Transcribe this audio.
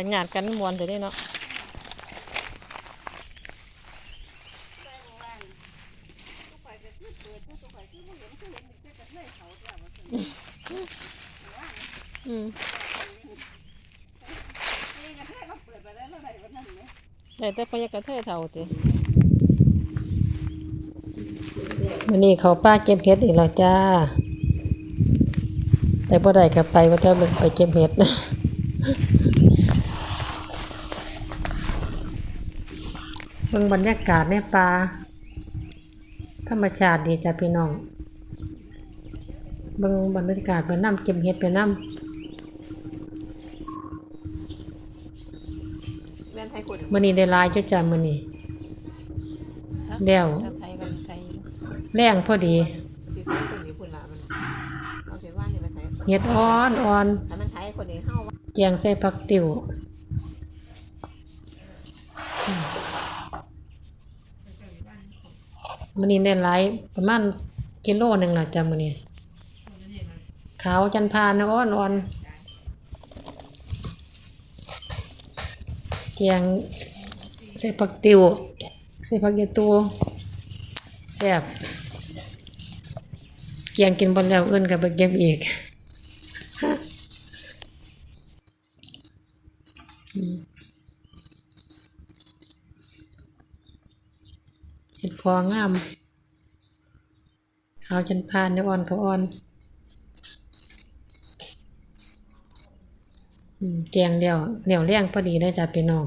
ันหยาดกันมวนแต่ได้เนาะอืมได้แต่พยากระเทยเท่าติวันนี้เขาป้าเก็บเห็ดอีกแล้วจ้า แต่บ่ได้ก็ไปว่าจะไปเก็บเห็ด เบิ่งบรรยากาศในป่าธรรมชาติดีจ้ะพี่น้องเบิ่งบรรยากาศไปน้ำเก็บเห็ดไปน้เล่นไทยคนำมื้อนี้ได้หลายจ้ะจ้ะมื้อนี้แล้วถ้าไทยกันไทยแรงพอดีสิไทยคนนี้พุ่นละมันเอาเสียว่าเนี่ยไปไทยเห็ดอ่อนอ่อนถ้ามันไทยคนนี้เข้าว่าแจงใส่ผักติ๋ว มื้อนี้ได้หลายประมาณกิโลหนึ่งล่ะจ้ะมื้อนี้ขาวจันทานอ่อนอ่อนแจงใส่ผักติวใส่ผักยะตูแซ่บแกงกินบ่แล้วเอิ้นก็ไปเก็บอีกอืม เห็ดพองามขาวจันพานเนื้ออ่อนเขาอ่อนแจงเดียวเหนียวเลี้ยงพอดีได้จ้ะพี่น้อง